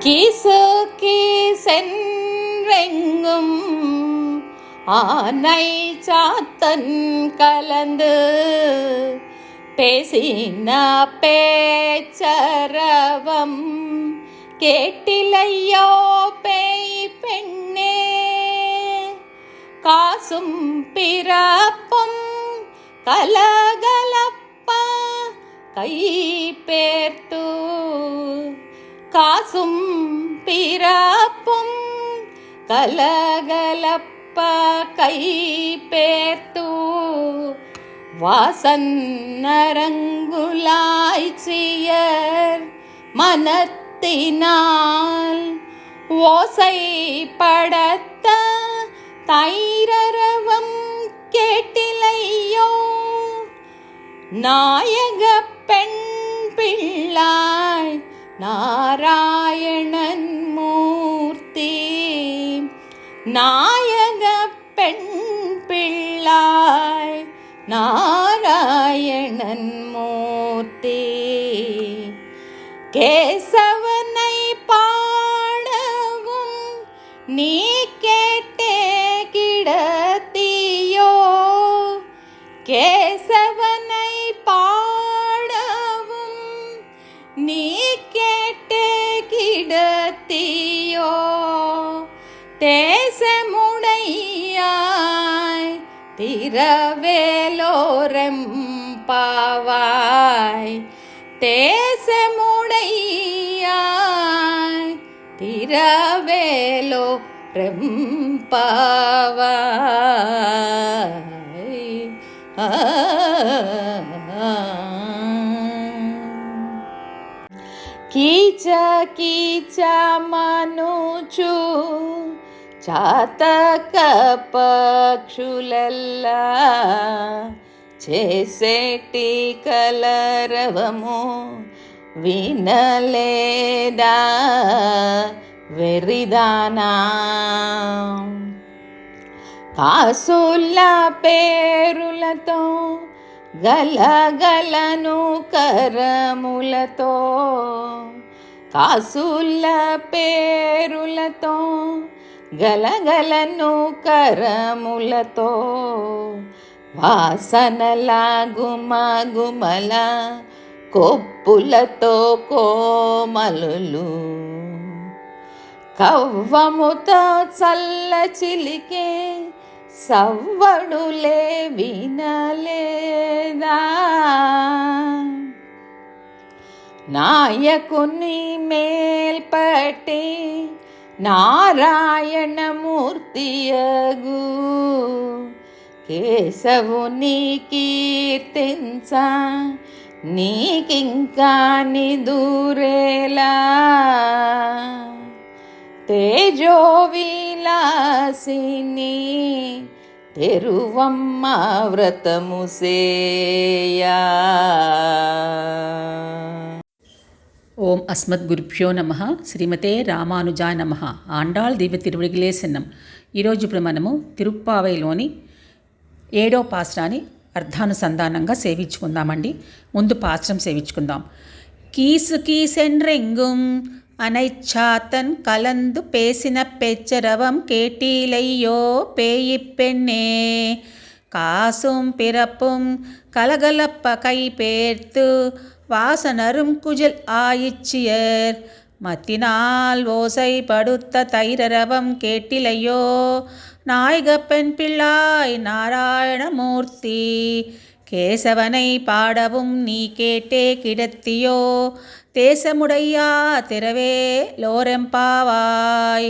கீசு கீசென்றெங்கும் ஆனை சாத்தன் கலந்து பேசின பேச்சரவம் கேட்டிலையோ பேய் பெண்ணே. காசும் பிறப்பும் கலகலப்பா கை பேர்த்தூ காசும் பிறப்பும் கலகலப்ப கை பேர்த்து. வாசன்னரங்குலாய்ச்சியர் மனத்தினால். ஓசை படத்த தைரரவம் கேட்டிலையோ. நாயக பெண் பிள்ளாய் ारायणन्मूर्ति ना கிடத்தியோ தேசமுடையாய் திரவேலோரம் பாவாய் தேசமுடையாய் திரவேலோ ரெம்பாவாய் ஆ కీచ కీచ మనుచు చాతక పక్షులల్లా చేసేటి కలరవము వినలేదా? వెరిదానా? కాసుల పేరులతో గలగలను కరములతో కాసుల పేరులతో గలగలను కరములతో వాసనల గుమగుమల కొప్పులతో కోమలులు. కవ్వముతో చల్ల చిలికే సవ్వడులే వినలేదా? నాయకుని మేల్పట్టి నారాయణమూర్తియగు. కేశవుని కీర్తించ నీకింకా నిదూరేలా. తేజో విలాసిని తెరువమ్మ వ్రతము సేయా ஓம் அஸ்மத் குருப்யோ நம శ్రీమతే రామానుజా నమ ఆండాళ్ దివ్య తిరువడిగిలే సిన్నం ఈరోజు ఇప్పుడు మనము తిరుప్పావైలోని ఏడో పాశ్రాన్ని అర్థానుసంధానంగా సేవించుకుందామండి ముందు పాశ్రం సేవించుకుందాం కీసు కీసెన్రెంగుం அனைச்சாத்தன் கலந்து பேசின பெச்சரவம் கேட்டீலையோ பேயி பெண்ணே காசும் பிறப்பும் கலகலப்ப கை பேர்த்து வாசனரும் குஜல் ஆயிச்சியர் மத்தினால் ஓசை படுத்த தைரரவம் கேட்டிலையோ நாயக பெண் பிள்ளாய் நாராயணமூர்த்தி கேசவனை பாடவும் நீ கேட்டே கிடத்தியோ தேசமுடையா திரவே లోరెంపావాయ్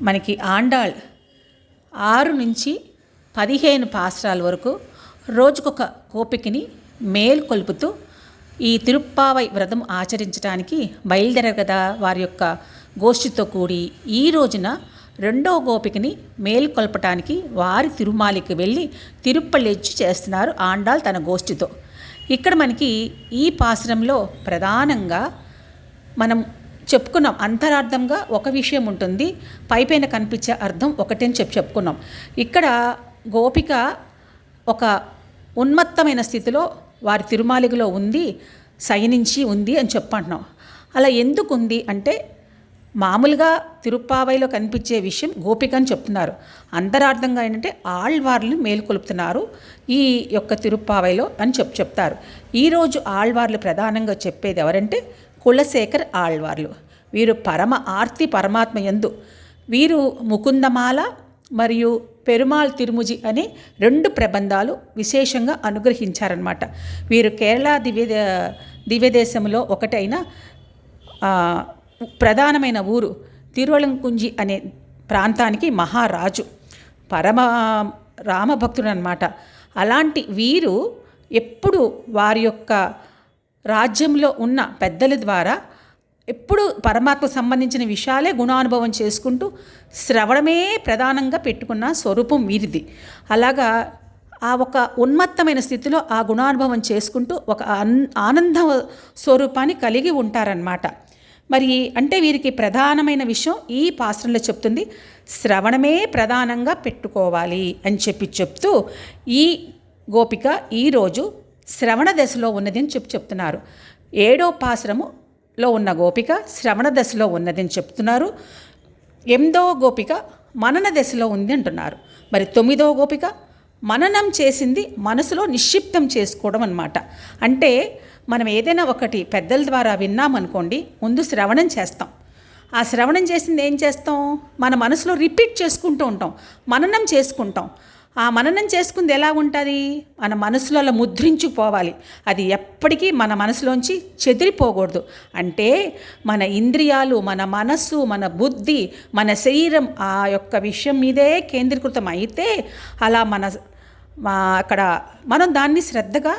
మనకి ఆండాళ్ ఆరు నుంచి పదిహేను పాస్రాల వరకు రోజుకొక కోపికని మేల్కొల్పుతూ ఈ తిరుప్పావై వ్రతం ఆచరించడానికి బయలుదేరారు కదా వారి యొక్క గోష్ఠితో కూడి. ఈ రోజున రెండో గోపికని మేల్కొల్పటానికి వారి తిరుమాలికి వెళ్ళి తిరుప్పళ్ళెచ్చి చేస్తున్నారు ఆండాల్ తన గోష్ఠితో. ఇక్కడ మనకి ఈ పాశ్రంలో ప్రధానంగా మనం చెప్పుకున్నాం అంతరార్థంగా ఒక విషయం ఉంటుంది పైపైన కనిపించే అర్థం ఒకటని చెప్పి చెప్పుకున్నాం. ఇక్కడ గోపిక ఒక ఉన్మత్తమైన స్థితిలో వారి తిరుమాలికలో ఉంది శయనించి ఉంది అని చెప్పంటున్నాం. అలా ఎందుకు ఉంది అంటే మామూలుగా తిరుప్పావైలో కనిపించే విషయం గోపిక అని చెప్తున్నారు. అంతరార్థంగా ఏంటంటే ఆళ్వార్లను మేలుకొలుపుతున్నారు ఈ యొక్క తిరుప్పావైలో అని చెప్ చెప్తారు. ఈరోజు ఆళ్వార్లు ప్రధానంగా చెప్పేది ఎవరంటే కులశేఖర్ ఆళ్వార్లు. వీరు పరమ ఆర్తి పరమాత్మ యందు. వీరు ముకుందమాల మరియు పెరుమాళ్ తిరుముజి అనే రెండు ప్రబంధాలు విశేషంగా అనుగ్రహించారనమాట వీరు కేరళ దివ్య దివ్యదేశంలో ఒకటైన ప్రధానమైన ఊరు తిరువళంకుంజి అనే ప్రాంతానికి మహారాజు పరమ రామభక్తుడు అనమాట అలాంటి వీరు ఎప్పుడు వారి యొక్క రాజ్యంలో ఉన్న పెద్దల ద్వారా ఎప్పుడు పరమాత్మకు సంబంధించిన విషయాలే గుణానుభవం చేసుకుంటూ శ్రవణమే ప్రధానంగా పెట్టుకున్న స్వరూపం వీరిది. అలాగా ఆ ఒక ఉన్మత్తమైన స్థితిలో ఆ గుణానుభవం చేసుకుంటూ ఒక ఆనంద స్వరూపాన్ని కలిగి ఉంటారనమాట మరి అంటే వీరికి ప్రధానమైన విషయం ఈ పాశ్రంలో చెప్తుంది శ్రవణమే ప్రధానంగా పెట్టుకోవాలి అని చెప్పి చెప్తూ ఈ గోపిక ఈరోజు శ్రవణ దశలో ఉన్నది అని చెప్పి చెప్తున్నారు. ఏడో పాశ్రము లో ఉన్న గోపిక శ్రవణ దశలో ఉన్నదని చెప్తున్నారు. ఎనిమిదో గోపిక మనన దశలో ఉంది అంటున్నారు. మరి తొమ్మిదో గోపిక మననం చేసింది మనసులో నిక్షిప్తం చేసుకోవడం అనమాట అంటే మనం ఏదైనా ఒకటి పెద్దల ద్వారా విన్నామనుకోండి ముందు శ్రవణం చేస్తాం. ఆ శ్రవణం చేసింది ఏం చేస్తాం? మన మనసులో రిపీట్ చేసుకుంటూ ఉంటాం మననం చేసుకుంటాం. ఆ మననం చేసుకుంది ఎలా ఉంటుంది? మన మనసులలో ముద్రించుకుపోవాలి అది ఎప్పటికీ మన మనసులోంచి చెదిరిపోకూడదు. అంటే మన ఇంద్రియాలు మన మనస్సు మన బుద్ధి మన శరీరం ఆ యొక్క విషయం మీదే కేంద్రీకృతం అయితే అలా మన అక్కడ మనం దాన్ని శ్రద్ధగా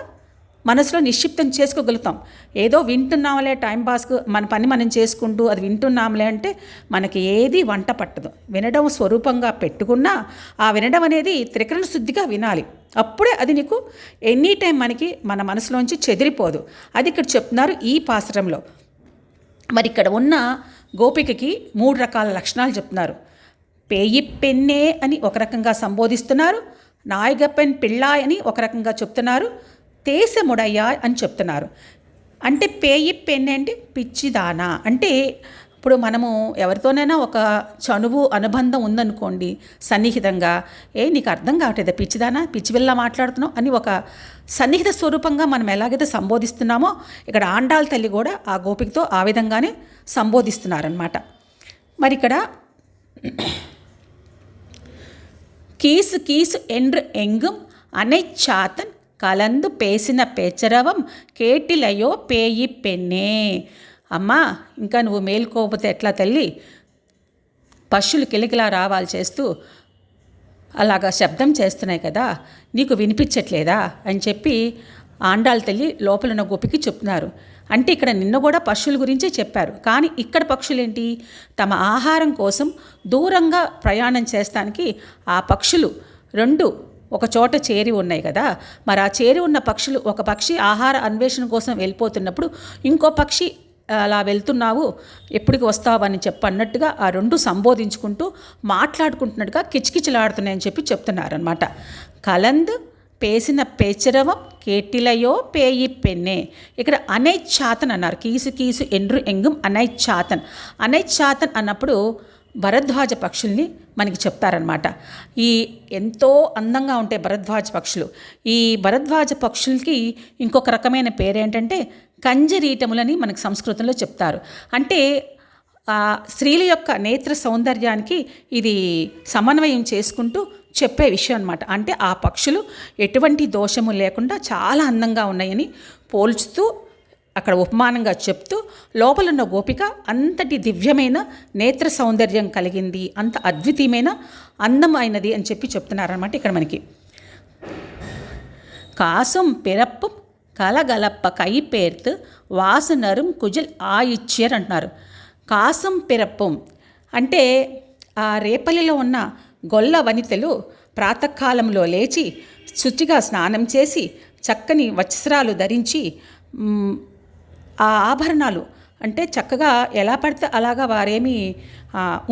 మనసులో నిక్షిప్తం చేసుకోగలుగుతాం. ఏదో వింటున్నాంలే టైంపాస్కు మన పని మనం చేసుకుంటూ అది వింటున్నాంలే అంటే మనకి ఏది వంట పట్టదు. వినడం స్వరూపంగా పెట్టుకున్నా ఆ వినడం అనేది త్రికరణ శుద్ధిగా వినాలి. అప్పుడే అది నీకు ఎనీ టైం మనకి మన మనసులోంచి చెదిరిపోదు. అది ఇక్కడ చెప్తున్నారు ఈ పాసరంలో మరి ఇక్కడ ఉన్న గోపికకి మూడు రకాల లక్షణాలు చెప్తున్నారు. పేయి పెన్నే అని ఒక రకంగా సంబోధిస్తున్నారు. నాయగపెన్ పిళ్ళాయ్ అని ఒక రకంగా చెప్తున్నారు. తేసముడయ్యా అని చెప్తున్నారు. అంటే పేయి పెన్ను అంటే పిచ్చిదానా. అంటే ఇప్పుడు మనము ఎవరితోనైనా ఒక చనువు అనుబంధం ఉందనుకోండి సన్నిహితంగా ఏ నీకు అర్థం కావట్లేదు? పిచ్చిదానా? పిచ్చివిల్లా మాట్లాడుతున్నావు? అని ఒక సన్నిహిత స్వరూపంగా మనం ఎలాగైతే సంబోధిస్తున్నామో ఇక్కడ ఆండాల తల్లి కూడా ఆ గోపికతో ఆ విధంగానే సంబోధిస్తున్నారనమాట మరి ఇక్కడ కీసు కీసు ఎండ్రు ఎంగుం అనే చాతన్ கலந்து పేసిన పేచరవం కేటిలయో పేయి పెన్నే అమ్మా ఇంకా నువ్వు మేల్కోకపోతే ఎట్లా తల్లి? పశువులు కిలకిలా రావాలి చేస్తూ అలాగా శబ్దం చేస్తున్నాయి కదా నీకు వినిపించట్లేదా? అని చెప్పి ఆండాళ్ళ తల్లి లోపల ఉన్న గోపికి చెప్తున్నారు. అంటే ఇక్కడ నిన్న కూడా పక్షుల గురించే చెప్పారు. కానీ ఇక్కడ పక్షులేంటి? తమ ఆహారం కోసం దూరంగా ప్రయాణం చేస్తానికి ఆ పక్షులు రెండు ఒక చోట చేరి ఉన్నాయి కదా. మరి ఆ చేరి ఉన్న పక్షులు ఒక పక్షి ఆహార అన్వేషణ కోసం వెళ్ళిపోతున్నప్పుడు ఇంకో పక్షి అలా వెళ్తున్నావు ఎప్పటికి వస్తావు అని చెప్పి అన్నట్టుగా ఆ రెండు సంబోధించుకుంటూ మాట్లాడుకుంటున్నట్టుగా కిచకిచలాడుతున్నాయని చెప్పి చెప్తున్నారనమాట కలంద్ పేసిన పేచరవం కేటిలయో పేయి పెన్నే. ఇక్కడ అనైచ్ఛాతన్ అన్నారు. కీసు కీసు ఎండ్రు ఎంగుం అనైచ్ఛాతన్ అనైచ్ఛాతన్ అన్నప్పుడు భరద్వాజ పక్షుల్ని మనకి చెప్తారనమాట ఈ ఎంతో అందంగా ఉంటాయి భరద్వాజ పక్షులు. ఈ భరద్వాజ పక్షులకి ఇంకొక రకమైన పేరేంటంటే కంజరీటములని మనకు సంస్కృతంలో చెప్తారు. అంటే ఆ స్త్రీల యొక్క నేత్ర సౌందర్యానికి ఇది సమన్వయం చేసుకుంటూ చెప్పే విషయం అనమాట అంటే ఆ పక్షులు ఎటువంటి దోషము లేకుండా చాలా అందంగా ఉన్నాయని పోల్చుతూ అక్కడ ఉపమానంగా చెప్తూ లోపలున్న గోపిక అంతటి దివ్యమైన నేత్ర సౌందర్యం కలిగింది అంత అద్వితీయమైన అయినది అని చెప్పి చెప్తున్నారనమాట ఇక్కడ మనకి. కాసం పిరప్పు కలగలప్ప కైపేర్తు వాసనరుం కుజల్ ఆయిచ్చేర్ అంటున్నారు. కాసం పిరప్పం అంటే ఆ రేపల్లిలో ఉన్న గొల్ల వనితలు ప్రాతకాలంలో లేచి శుచిగా స్నానం చేసి చక్కని వస్త్రాలు ధరించి ఆ ఆభరణాలు అంటే చక్కగా ఎలా పడితే అలాగా వారేమీ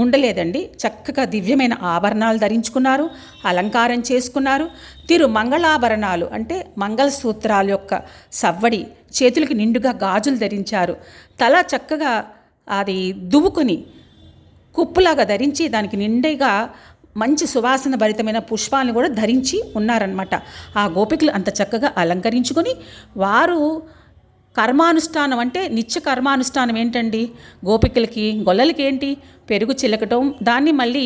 ఉండలేదండి. చక్కగా దివ్యమైన ఆభరణాలు ధరించుకున్నారు అలంకారం చేసుకున్నారు. తిరు మంగళాభరణాలు అంటే మంగళసూత్రాల యొక్క సవ్వడి చేతులకి నిండుగా గాజులు ధరించారు. తల చక్కగా అది దువ్వుకొని కుప్పులాగా ధరించి దానికి నిండుగా మంచి సువాసన భరితమైన పుష్పాలను కూడా ధరించి ఉన్నారనమాట ఆ గోపికలు అంత చక్కగా అలంకరించుకొని వారు కర్మానుష్ఠానం అంటే నిత్య కర్మానుష్ఠానం ఏంటండి? గోపికలకి గొల్లలకి ఏంటి? పెరుగు చిలకటం దాన్ని మళ్ళీ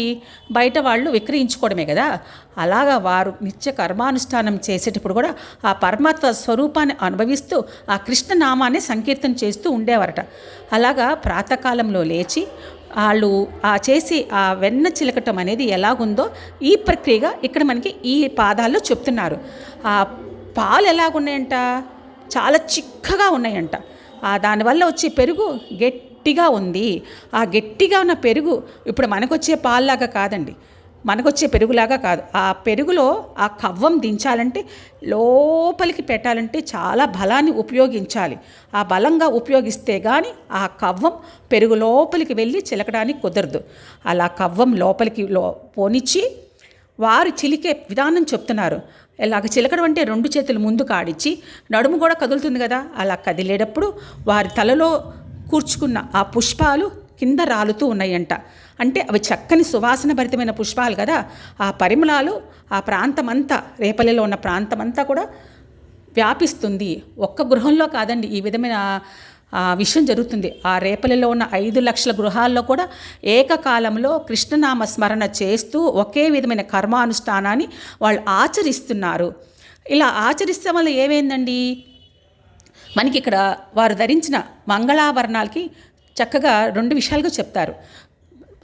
బయట వాళ్ళు విక్రయించుకోవడమే కదా? అలాగా వారు నిత్య కర్మానుష్ఠానం చేసేటప్పుడు కూడా ఆ పరమాత్మ స్వరూపాన్ని అనుభవిస్తూ ఆ కృష్ణ నామాన్ని సంకీర్తన చేస్తూ ఉండేవారట. అలాగా ప్రాతకాలంలో లేచి వాళ్ళు ఆ చేసి ఆ వెన్న చిలకటం అనేది ఎలాగుందో ఈ ప్రక్రియగా ఇక్కడ మనకి ఈ పాదాల్లో చెప్తున్నారు. ఆ పాలు ఎలాగున్నాయంట? చాలా చిక్కగా ఉన్నాయంట. ఆ దానివల్ల వచ్చే పెరుగు గట్టిగా ఉంది. ఆ గట్టిగా ఉన్న పెరుగు ఇప్పుడు మనకొచ్చే పాల్లాగా కాదండి. మనకొచ్చే పెరుగులాగా కాదు. ఆ పెరుగులో ఆ కవ్వం దించాలంటే లోపలికి పెట్టాలంటే చాలా బలాన్ని ఉపయోగించాలి. ఆ బలంగా ఉపయోగిస్తే కానీ ఆ కవ్వం పెరుగు లోపలికి వెళ్ళి చిలకడానికి కుదరదు. అలా కవ్వం లోపలికి లో పోనిచ్చి వారు చిలికే విధానం చెప్తున్నారు. ఇలాగ చిలకడం అంటే రెండు చేతులు ముందు కాడిచ్చి నడుము కూడా కదులుతుంది కదా అలా కదిలేటప్పుడు వారి తలలో కూర్చుకున్న ఆ పుష్పాలు కింద రాలుతూ ఉన్నాయంట. అంటే అవి చక్కని సువాసన భరితమైన పుష్పాలు కదా ఆ పరిమళాలు ఆ ప్రాంతమంతా రేపల్లెలో ఉన్న ప్రాంతమంతా కూడా వ్యాపిస్తుంది. ఒక్క గృహంలో కాదండి ఈ విధమైన విషయం జరుగుతుంది. ఆ రేపల్లిలో ఉన్న ఐదు లక్షల గృహాల్లో కూడా ఏకకాలంలో కృష్ణనామ స్మరణ చేస్తూ ఒకే విధమైన కర్మానుష్ఠానాన్ని వాళ్ళు ఆచరిస్తున్నారు. ఇలా ఆచరిస్తే వల్ల ఏమైందండి? మనకి ఇక్కడ వారు ధరించిన మంగళాభరణాలకి చక్కగా రెండు విషయాలుగా చెప్తారు.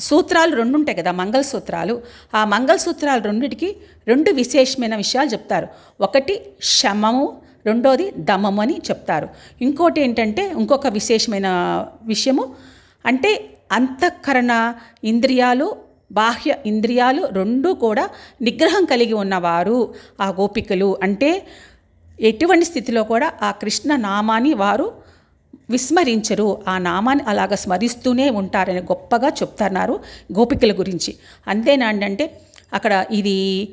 సూత్రాలు రెండు ఉంటాయి కదా మంగళసూత్రాలు. ఆ మంగళసూత్రాలు రెండింటికి రెండు విశేషమైన విషయాలు చెప్తారు. ఒకటి శమము రెండోది దమము అని చెప్తారు. ఇంకోటి ఏంటంటే ఇంకొక విశేషమైన విషయము అంటే అంతఃకరణ ఇంద్రియాలు బాహ్య ఇంద్రియాలు రెండూ కూడా నిగ్రహం కలిగి ఉన్నవారు ఆ గోపికలు. అంటే ఎటువంటి స్థితిలో కూడా ఆ కృష్ణ నామాన్ని వారు విస్మరించరు. ఆ నామాన్ని అలాగ స్మరిస్తూనే ఉంటారని గొప్పగా చెప్తున్నారు గోపికల గురించి. అంతేనా అంటే అక్కడ ఇది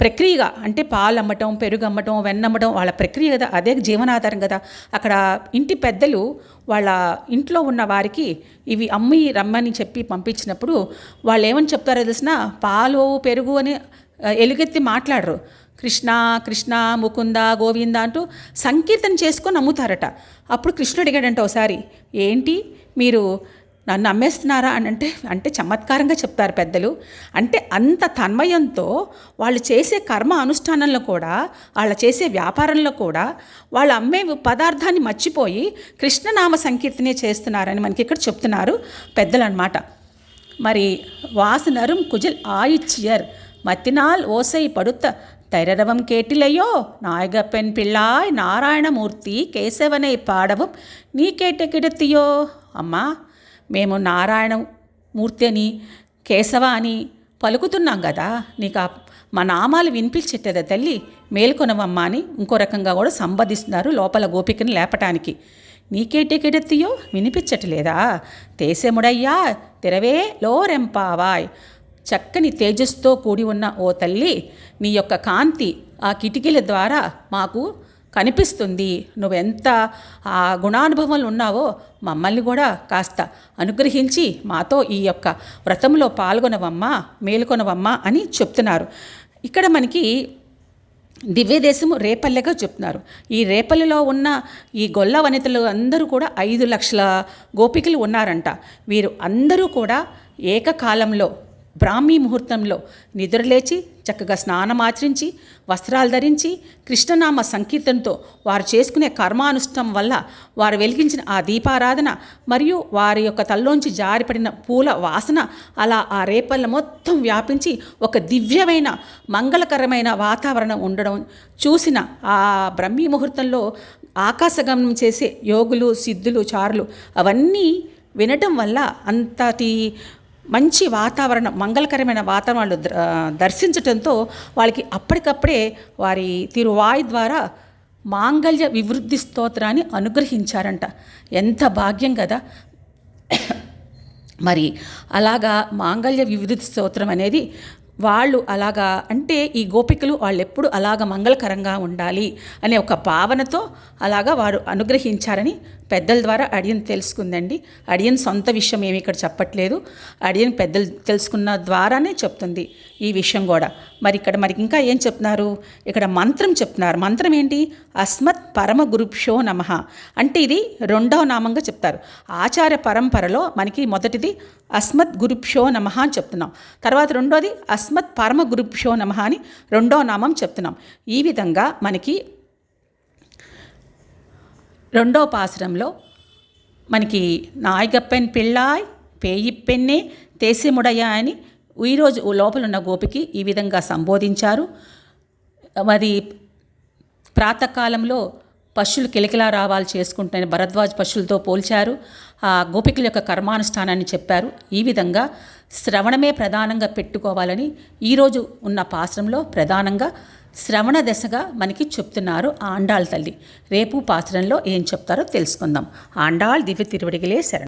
ప్రక్రియగా అంటే పాలు అమ్మటం పెరుగు అమ్మటం వెన్నమ్మటం వాళ్ళ ప్రక్రియ కదా అదే జీవనాధారం కదా. అక్కడ ఇంటి పెద్దలు వాళ్ళ ఇంట్లో ఉన్న వారికి ఇవి అమ్మి రమ్మని చెప్పి పంపించినప్పుడు వాళ్ళు ఏమని చెప్తారో తెలిసిన పాలు పెరుగు అని ఎలుగెత్తి మాట్లాడరు. కృష్ణ కృష్ణ ముకుంద గోవింద అంటూ సంకీర్తన చేసుకొని నమ్ముతారట. అప్పుడు కృష్ణుడు అడిగాడంట ఒకసారి ఏంటి? మీరు నన్ను అమ్మేస్తున్నారా అని అంటే అంటే చమత్కారంగా చెప్తారు పెద్దలు. అంటే అంత తన్మయంతో వాళ్ళు చేసే కర్మ అనుష్ఠానంలో కూడా వాళ్ళు చేసే వ్యాపారంలో కూడా వాళ్ళు అమ్మే పదార్థాన్ని మర్చిపోయి కృష్ణనామ సంకీర్తనే చేస్తున్నారని మనకి ఇక్కడ చెప్తున్నారు పెద్దలు అనమాట మరి వాసనరుం కుజిల్ ఆయిచ్చియర్ మతినాల్ ఓసై పడుత తైరవం கேட்டிலையோ நாயகப்பெண் பிள்ளாய் నారాయణమూర్తి కేశవనై పాడవం నీ கேட்ட கிடத்தியோ అమ్మా మేము నారాయణ మూర్తి అని కేశవ అని పలుకుతున్నాం కదా. నీకు ఆ మా నామాలు వినిపించట్టేదా తల్లి. మేల్కొనవమ్మా అని ఇంకో రకంగా కూడా సంబోధిస్తున్నారు లోపల గోపికని లేపటానికి. నీకేటే కిడెత్తియో వినిపించట్లేదా? తేసెముడయ్యా? తెరవే లోరెంపావాయ్. చక్కని తేజస్తో కూడి ఉన్న ఓ తల్లి నీ యొక్క కాంతి ఆ కిటికీల ద్వారా మాకు కనిపిస్తుంది. నువ్వెంత ఆ గుణానుభవంలో ఉన్నావో మమ్మల్ని కూడా కాస్త అనుగ్రహించి మాతో ఈ యొక్క వ్రతంలో పాల్గొనవమ్మా మేలుకొనవమ్మా అని చెప్తున్నారు. ఇక్కడ మనకి దివ్యదేశము రేపల్లెగా చెప్తున్నారు. ఈ రేపల్లెలో ఉన్న ఈ గొల్ల వనితలు అందరూ కూడా ఐదు లక్షల గోపికలు ఉన్నారంట. వీరు అందరూ కూడా ఏకకాలంలో బ్రాహ్మీ ముహూర్తంలో నిద్రలేచి చక్కగా స్నానం ఆచరించి వస్త్రాలు ధరించి కృష్ణనామ సంకీర్తనతో వారు చేసుకునే కర్మానుష్ఠం వల్ల వారు వెలిగించిన ఆ దీపారాధన మరియు వారి యొక్క తల్లోంచి జారిపడిన పూల వాసన అలా ఆ రేపల్ల మొత్తం వ్యాపించి ఒక దివ్యమైన మంగళకరమైన వాతావరణం ఉండడం చూసిన ఆ బ్రహ్మీ ముహూర్తంలో ఆకాశగమనం చేసే యోగులు సిద్ధులు చారులు అవన్నీ వినటం వల్ల అంతటి మంచి వాతావరణం మంగళకరమైన వాతావరణం వాళ్ళు ద- దర్శించటంతో వాళ్ళకి అప్పటికప్పుడే వారి తిరువాయి ద్వారా మాంగళ్య వివృద్ధి స్తోత్రాన్ని అనుగ్రహించారంట. ఎంత భాగ్యం కదా! మరి అలాగా మాంగళ్య వివృద్ధి స్తోత్రం అనేది వాళ్ళు అలాగా అంటే ఈ గోపికలు వాళ్ళు ఎప్పుడు అలాగ మంగళకరంగా ఉండాలి అనే ఒక భావనతో అలాగా వారు అనుగ్రహించారని పెద్దల ద్వారా అడియన్ తెలుసుకుందండి. అడియన్ సొంత విషయం ఏమి ఇక్కడ చెప్పట్లేదు. అడియన్ పెద్దలు తెలుసుకున్న ద్వారానే చెప్తుంది ఈ విషయం కూడా. మరి ఇక్కడ మరి ఇంకా ఏం చెప్తున్నారు? ఇక్కడ మంత్రం చెప్తున్నారు. మంత్రం ఏంటి? అస్మత్ పరమ గురుభ్యో నమ అంటే ఇది రెండవ నామంగా చెప్తారు. ఆచార్య పరంపరలో మనకి మొదటిది అస్మత్ గురుభ్యో నమ అని చెప్తున్నాం. తర్వాత రెండోది అస్మత్ పరమ గురుభ్యో నమ అని రెండో నామం చెప్తున్నాం. ఈ విధంగా మనకి రెండో పాసురంలో మనకి నాయగప్పెన్ పిళ్ళాయ్ పేయి పెన్నే తేసిముడయ్య అని ఈరోజు లోపల ఉన్న గోపికి ఈ విధంగా సంబోధించారు. మరి ప్రాతకాలంలో పశువులు కిలకిలా రావాలు చేసుకుంటున్న భరద్వాజ్ పశువులతో పోల్చారు. ఆ గోపికల యొక్క కర్మానుష్ఠానాన్ని చెప్పారు. ఈ విధంగా శ్రవణమే ప్రధానంగా పెట్టుకోవాలని ఈరోజు ఉన్న పాశ్రంలో ప్రధానంగా శ్రవణ దశగా మనకి చెప్తున్నారు ఆండాళ్ తల్లి. రేపు పాత్రంలో ఏం చెప్తారో తెలుసుకుందాం. ఆండాళ్ దివ్య తిరువడిగలే శరణం.